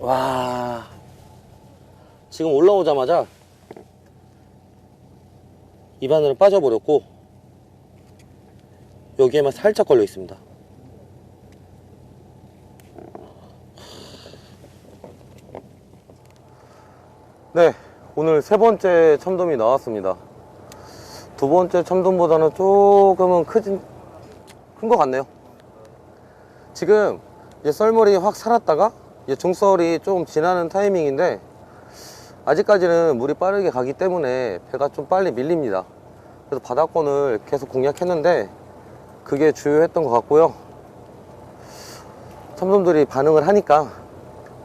와. 지금 올라오자마자 입안으로 빠져버렸고 여기에만 살짝 걸려 있습니다. 네 오늘 세 번째 참돔이 나왔습니다. 두 번째 참돔보다는 조금은 크진 큰 것 같네요. 지금 이제 썰물이 확 살았다가 이제 중썰이 조금 지나는 타이밍인데 아직까지는 물이 빠르게 가기 때문에 배가 좀 빨리 밀립니다. 그래서 바닥권을 계속 공략했는데 그게 주요했던 것 같고요. 참돔들이 반응을 하니까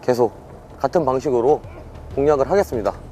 계속 같은 방식으로 공략을 하겠습니다